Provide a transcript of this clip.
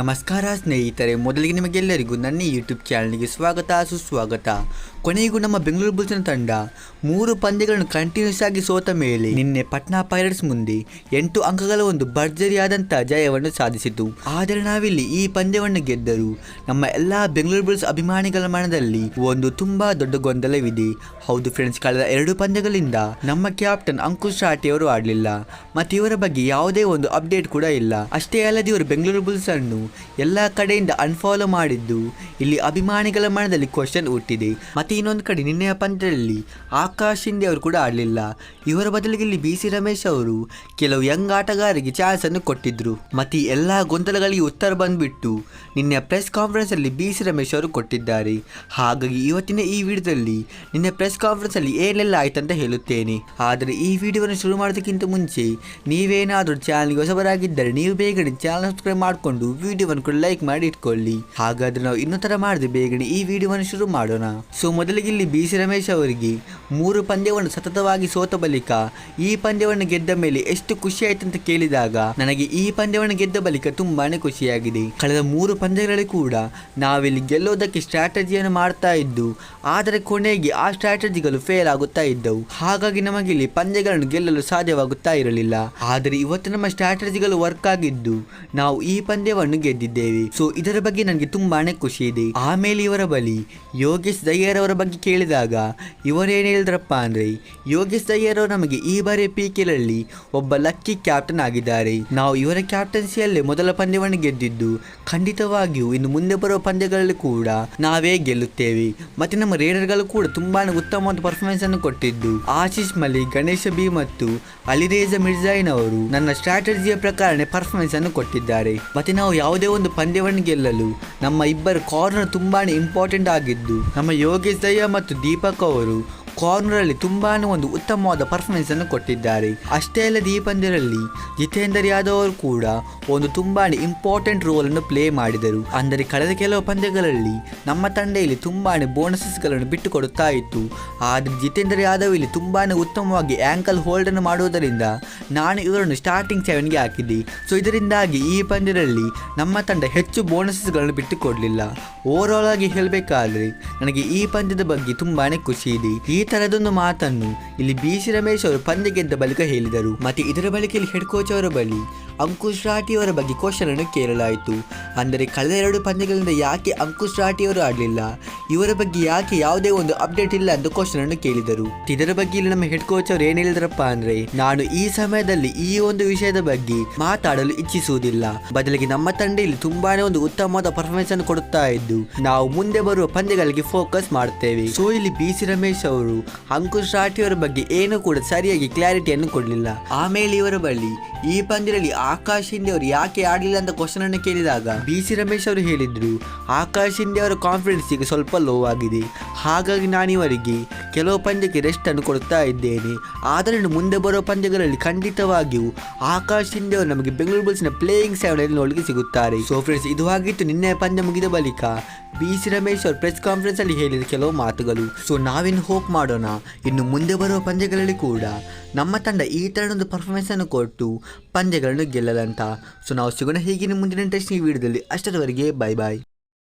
ನಮಸ್ಕಾರ ಸ್ನೇಹಿತರೆ, ಮೊದಲಿಗೆ ನಿಮಗೆಲ್ಲರಿಗೂ ನನ್ನ ಯೂಟ್ಯೂಬ್ ಚಾನಲ್ಗೆ ಸ್ವಾಗತ, ಸುಸ್ವಾಗತ. ಕೊನೆಗೂ ನಮ್ಮ ಬೆಂಗಳೂರು ಬುಲ್ಸ್ನ ತಂಡ ಮೂರು ಪಂದ್ಯಗಳನ್ನು ಕಂಟಿನ್ಯೂಸ್ ಆಗಿ ಸೋತ ಮೇಲೆ ನಿನ್ನೆ ಪಟ್ನಾ ಪೈರಟ್ಸ್ ಮುಂದೆ ಎಂಟು ಅಂಕಗಳ ಒಂದು ಭರ್ಜರಿಯಾದಂಥ ಜಯವನ್ನು ಸಾಧಿಸಿತು. ಆದರೆ ನಾವಿಲ್ಲಿ ಈ ಪಂದ್ಯವನ್ನು ಗೆದ್ದರು ನಮ್ಮ ಎಲ್ಲ ಬೆಂಗಳೂರು ಬುಲ್ಸ್ ಅಭಿಮಾನಿಗಳ ಮನದಲ್ಲಿ ಒಂದು ತುಂಬಾ ದೊಡ್ಡ ಗೊಂದಲವಿದೆ. ಹೌದು ಫ್ರೆಂಡ್ಸ್ ಕಳೆದ ಎರಡು ಪಂದ್ಯಗಳಿಂದ ನಮ್ಮ ಕ್ಯಾಪ್ಟನ್ ಅಂಕುಶ್ ಅವರು ಆಡಲಿಲ್ಲ. ಮತ್ತು ಇವರ ಬಗ್ಗೆ ಯಾವುದೇ ಒಂದು ಅಪ್ಡೇಟ್ ಕೂಡ ಇಲ್ಲ. ಅಷ್ಟೇ ಅಲ್ಲದೆ ಇವರು ಬೆಂಗಳೂರು ಬುಲ್ಸ್ ಅನ್ನು ಎಲ್ಲ ಕಡೆಯಿಂದ ಅನ್ಫಾಲೋ ಮಾಡಿದ್ದು. ಇಲ್ಲಿ ಅಭಿಮಾನಿಗಳ ಮನದಲ್ಲಿ ಕ್ವಶನ್ ಹುಟ್ಟಿದೆ. ಮತ್ತೆ ಇನ್ನೊಂದು ಕಡೆ ನಿನ್ನೆಯ ಪಂದ್ಯದಲ್ಲಿ ಆಕಾಶ್ ಶಿಂದೆ ಅವರು ಕೂಡ ಆಡಲಿಲ್ಲ. ಇವರ ಬದಲಿಗೆ ಇಲ್ಲಿ ಬಿ ಸಿ ರಮೇಶ್ ಅವರು ಕೆಲವು ಯಂಗ್ ಆಟಗಾರರಿಗೆ ಚಾನ್ಸ್ ಅನ್ನು ಕೊಟ್ಟಿದ್ರು. ಮತ್ತೆ ಎಲ್ಲ ಗೊಂದಲಗಳಿಗೆ ಉತ್ತರ ಬಂದ್ಬಿಟ್ಟು ನಿನ್ನೆ ಪ್ರೆಸ್ ಕಾನ್ಫರೆನ್ಸ್ ಅಲ್ಲಿ ಬಿ ಸಿ ರಮೇಶ್ ಅವರು ಕೊಟ್ಟಿದ್ದಾರೆ. ಹಾಗಾಗಿ ಇವತ್ತಿನ ಈ ವಿಡಿಯೋದಲ್ಲಿ ನಿನ್ನೆ ಪ್ರೆಸ್ ಕಾನ್ಫರೆನ್ಸ್ ಅಲ್ಲಿ ಏನೆಲ್ಲ ಆಯ್ತಂತ ಹೇಳುತ್ತೇನೆ. ಆದರೆ ಈ ವಿಡಿಯೋವನ್ನು ಶುರು ಮಾಡೋದಕ್ಕಿಂತ ಮುಂಚೆ ನೀವೇನಾದರೂ ಚಾನಲ್ಗೆ ಹೊಸಬರಾಗಿದ್ದರೆ ನೀವು ಬೇಗನೆ ಚಾನಲ್ ಸಬ್ಸ್ಕ್ರೈಬ್ ಮಾಡಿಕೊಂಡು ವಿಡಿಯೋವನ್ನು ಕೂಡ ಲೈಕ್ ಮಾಡಿ ಇಟ್ಕೊಳ್ಳಿ. ಹಾಗಾದ್ರೆ ನಾವು ಇನ್ನೂ ತರ ಮಾಡಿದೆ ಬೇಗನೆ ಈ ವಿಡಿಯೋವನ್ನು ಶುರು ಮಾಡೋಣ. ಸೊ ಮೊದಲಿಗೆ ಇಲ್ಲಿ ಬಿ ಸಿ ರಮೇಶ್ ಅವರಿಗೆ ಮೂರು ಪಂದ್ಯವನ್ನು ಸತತವಾಗಿ ಸೋತ ಬಳಿಕ ಈ ಪಂದ್ಯವನ್ನು ಗೆದ್ದ ಮೇಲೆ ಎಷ್ಟು ಖುಷಿ ಆಯ್ತು ಅಂತ ಕೇಳಿದಾಗ ನನಗೆ ಈ ಪಂದ್ಯವನ್ನು ಗೆದ್ದ ಬಳಿಕ ತುಂಬಾನೇ ಖುಷಿಯಾಗಿದೆ. ಕಳೆದ ಮೂರು ಪಂದ್ಯಗಳಲ್ಲಿ ಕೂಡ ನಾವಿಲ್ಲಿ ಗೆಲ್ಲೋದಕ್ಕೆ ಸ್ಟ್ರಾಟಜಿಯನ್ನು ಮಾಡ್ತಾ ಇದ್ದು, ಆದರೆ ಕೊನೆಗೆ ಆ ಸ್ಟ್ರಾಟಜಿಗಳು ಫೇಲ್ ಆಗುತ್ತಾ ಇದ್ದವು. ಹಾಗಾಗಿ ನಮಗೆ ಇಲ್ಲಿ ಪಂದ್ಯಗಳನ್ನು ಗೆಲ್ಲಲು ಸಾಧ್ಯವಾಗುತ್ತಾ ಇರಲಿಲ್ಲ. ಆದರೆ ಇವತ್ತು ನಮ್ಮ ಸ್ಟ್ರಾಟಜಿಗಳು ವರ್ಕ್ ಆಗಿದ್ದು, ನಾವು ಈ ಪಂದ್ಯವನ್ನು ಗೆದ್ದಿದ್ದೇವೆ. ಸೊ ಇದರ ಬಗ್ಗೆ ನನಗೆ ತುಂಬಾನೇ ಖುಷಿ ಇದೆ ಆಮೇಲೆ ಇವರ ಬಳಿ ಯೋಗೇಶ್ ದಯ್ಯರ್ ಅವರ ಬಗ್ಗೆ ಕೇಳಿದಾಗ, ಇವರೇನು ಹೇಳಿದ್ರಪ್ಪ ಅಂದ್ರೆ, ಯೋಗೇಶ್ ದಯ್ಯರ್ ಅವರು ನಮಗೆ ಈ ಬಾರಿ ಪಿ ಕೆಲಲ್ಲಿ ಒಬ್ಬ ಲಕ್ಕಿ ಕ್ಯಾಪ್ಟನ್ ಆಗಿದ್ದಾರೆ. ನಾವು ಇವರ ಕ್ಯಾಪ್ಟನ್ಸಿಯಲ್ಲೇ ಮೊದಲ ಪಂದ್ಯವನ್ನು ಗೆದ್ದಿದ್ದು, ಖಂಡಿತವಾಗಿಯೂ ಇನ್ನು ಮುಂದೆ ಬರುವ ಪಂದ್ಯಗಳಲ್ಲಿ ಕೂಡ ನಾವೇ ಗೆಲ್ಲುತ್ತೇವೆ. ಮತ್ತೆ ನಮ್ಮ ರೇಡರ್ಗಳು ಕೂಡ ತುಂಬಾನೇ ಉತ್ತಮವಾದ ಪರ್ಫಾರ್ಮೆನ್ಸ್ ಅನ್ನು ಕೊಟ್ಟಿದ್ದು. ಆಶೀಶ್ ಮಲಿಕ್ ಗಣೇಶ ಬಿ ಮತ್ತು ಅಲಿರೇಜ ಮಿರ್ಜಾಯಿನ್ ಅವರು ನನ್ನ ಸ್ಟ್ರಾಟಜಿಯ ಪ್ರಕಾರನೇ ಪರ್ಫಾರ್ಮೆನ್ಸ್ ಅನ್ನು ಕೊಟ್ಟಿದ್ದಾರೆ. ಮತ್ತೆ ನಾವು ಯಾವುದೇ ಒಂದು ಪಂದ್ಯವನ್ನು ಗೆಲ್ಲಲು ನಮ್ಮ ಇಬ್ಬರು ಕಾರ್ನರ್ ತುಂಬಾ ಇಂಪಾರ್ಟೆಂಟ್ ಆಗಿದ್ದು ನಮ್ಮ ಯೋಗೇಶ್ ದಯ್ಯ ಮತ್ತು ದೀಪಕ್ ಅವರು ಕಾರ್ನರ್ ಅಲ್ಲಿ ತುಂಬಾ ಒಂದು ಉತ್ತಮವಾದ ಪರ್ಫಾರ್ಮೆನ್ಸ್ ಅನ್ನು ಕೊಟ್ಟಿದ್ದಾರೆ. ಅಷ್ಟೇ ಅಲ್ಲದೆ ಈ ಪಂದ್ಯದಲ್ಲಿ ಜಿತೇಂದರ್ ಯಾದವ್ ಅವರು ಕೂಡ ಒಂದು ತುಂಬಾ ಇಂಪಾರ್ಟೆಂಟ್ ರೋಲ್ ಅನ್ನು ಪ್ಲೇ ಮಾಡಿದರು. ಅಂದರೆ ಕಳೆದ ಕೆಲವು ಪಂದ್ಯಗಳಲ್ಲಿ ನಮ್ಮ ತಂಡ ಇಲ್ಲಿ ತುಂಬಾ ಬೋನಸಸ್ಗಳನ್ನು ಬಿಟ್ಟು ಕೊಡುತ್ತಾ ಇತ್ತು. ಆದರೆ ಜಿತೇಂದರ್ ಯಾದವ್ ಇಲ್ಲಿ ತುಂಬಾ ಉತ್ತಮವಾಗಿ ಆಂಕಲ್ ಹೋಲ್ಡ್ ಅನ್ನು ಮಾಡುವುದರಿಂದ ನಾನು ಇವರನ್ನು ಸ್ಟಾರ್ಟಿಂಗ್ ಸೆವೆನ್ಗೆ ಹಾಕಿದ್ದೆ. ಸೊ ಇದರಿಂದಾಗಿ ಈ ಪಂದ್ಯದಲ್ಲಿ ನಮ್ಮ ತಂಡ ಹೆಚ್ಚು ಬೋನಸಸ್ಗಳನ್ನು ಬಿಟ್ಟು ಕೊಡಲಿಲ್ಲ ಓವರ್ ಆಗಿ ಹೇಳಬೇಕಾದ್ರೆ ನನಗೆ ಈ ಪಂದ್ಯದ ಬಗ್ಗೆ ತುಂಬಾ ಖುಷಿ ಇದೆ. ಈ ತರದೊಂದು ಮಾತನ್ನು. ಇಲ್ಲಿ ಬಿ ಸಿ ರಮೇಶ್ ಅವರು ಪಂದ್ಯ ಗೆದ್ದ ಬಳಿಕ ಹೇಳಿದರು. ಮತ್ತೆ ಇದರ ಬಳಿಕ ಇಲ್ಲಿ ಹೆಡ್ ಕೋಚ್ ಅವರ ಬಳಿ. ಅಂಕುಶ್ ರಾಠಿಯವರ ಬಗ್ಗೆ ಕ್ವಶನ್ ಅನ್ನು ಕೇಳಲಾಯಿತು. ಅಂದರೆ ಕಳೆದ ಎರಡು ಪಂದ್ಯಗಳಿಂದ ಯಾಕೆ ಅಂಕುಶ್ ರಾಠಿಯವರು ಆಡಲಿಲ್ಲ? ಇವರ ಬಗ್ಗೆ ಯಾಕೆ ಯಾವುದೇ ಒಂದು ಅಪ್ಡೇಟ್ ಇಲ್ಲ ಅಂತ ಕ್ವಶನ್ ಅನ್ನು ಕೇಳಿದರು. ಇದರ ಬಗ್ಗೆ ಇಲ್ಲಿ ನಮ್ಮ ಹೆಡ್ ಕೋಚ್ ಅವರು ಏನ್ ಹೇಳಿದ್ರಪ್ಪ ಅಂದ್ರೆ, ನಾನು ಈ ಸಮಯದಲ್ಲಿ ಈ ಒಂದು ವಿಷಯದ ಬಗ್ಗೆ ಮಾತಾಡಲು ಇಚ್ಛಿಸುವುದಿಲ್ಲ. ಬದಲಿಗೆ ನಮ್ಮ ತಂಡ ಇಲ್ಲಿ ತುಂಬಾನೇ ಒಂದು ಉತ್ತಮವಾದ ಪರ್ಫಾರ್ಮೆನ್ಸ್ ಅನ್ನು ಕೊಡುತ್ತಾ ಇದ್ದು, ನಾವು ಮುಂದೆ ಬರುವ ಪಂದ್ಯಗಳಿಗೆ ಫೋಕಸ್ ಮಾಡುತ್ತೇವೆ. ಸೊ ಇಲ್ಲಿ ಬಿ ಸಿ ರಮೇಶ್ ಅವರು ಅಂಕುಶ್ ರಾಠಿಯವರ ಬಗ್ಗೆ ಏನು ಕೂಡ ಸರಿಯಾಗಿ ಕ್ಲಾರಿಟಿಯನ್ನು ಕೊಡಲಿಲ್ಲ. ಆಮೇಲೆ ಇವರ ಬಳಿ ಈ ಪಂದ್ಯದಲ್ಲಿ ಆಕಾಶ್ ಹಿಂದೆ ಅವರು ಯಾಕೆ ಆಡಲಿಲ್ಲ ಅಂತ ಕ್ವಶನ್ ಅನ್ನು ಕೇಳಿದಾಗ ಬಿ ಸಿ ರಮೇಶ್ ಅವರು ಹೇಳಿದ್ರು, ಆಕಾಶ್ ಹಿಂದೆ ಅವರ ಕಾನ್ಫಿಡೆನ್ಸ್ ಈಗ ಸ್ವಲ್ಪ ಲೋ ಆಗಿದೆ. ಹಾಗಾಗಿ ನಾನು ಇವರಿಗೆ ಕೆಲವು ಪಂದ್ಯಕ್ಕೆ ರೆಸ್ಟ್ ಅನ್ನು ಕೊಡ್ತಾ ಇದ್ದೇನೆ. ಆದರೆ ಮುಂದೆ ಬರೋ ಪಂದ್ಯಗಳಲ್ಲಿ ಖಂಡಿತವಾಗಿಯೂ ಆಕಾಶ್ ಸಿಂಧೆ ನಮಗೆ ಬೆಂಗಳೂರು ಬುಲ್ಸ್ನ ಪ್ಲೇಯಿಂಗ್ ಸೆವೆನ್ ನೋಡಲಿಕ್ಕೆ ಸಿಗುತ್ತಾರೆ. ಸೊ ಫ್ರೆಂಡ್ಸ್ ಇದು ಆಗಿತ್ತು ನಿನ್ನೆ ಪಂದ್ಯ ಮುಗಿದ ಬಳಿಕ ಬಿ ಸಿ ರಮೇಶ್ ಅವರು ಪ್ರೆಸ್ ಕಾನ್ಫರೆನ್ಸ್ ಅಲ್ಲಿ ಹೇಳಿದ ಕೆಲವು ಮಾತುಗಳು. ಸೊ ನಾವಿನ್ನು ಹೋಪ್ ಮಾಡೋಣ. ಇನ್ನು ಮುಂದೆ ಬರುವ ಪಂದ್ಯಗಳಲ್ಲಿ ಕೂಡ ನಮ್ಮ ತಂಡ ಈ ತರದೊಂದು ಪರ್ಫಾರ್ಮೆನ್ಸ್ ಅನ್ನು ಕೊಟ್ಟು ಪಂದ್ಯಗಳನ್ನು ಗೆಲ್ಲಲಂತ. ಸೊ ನಾವು ಸಿಗೋಣ ಹೀಗಿನ ಮುಂದಿನ ಇಂಟ್ರೆಸ್ಟಿಂಗ್ ವಿಡಿಯೋದಲ್ಲಿ. ಅಷ್ಟರವರೆಗೆ ಬೈ ಬಾಯ್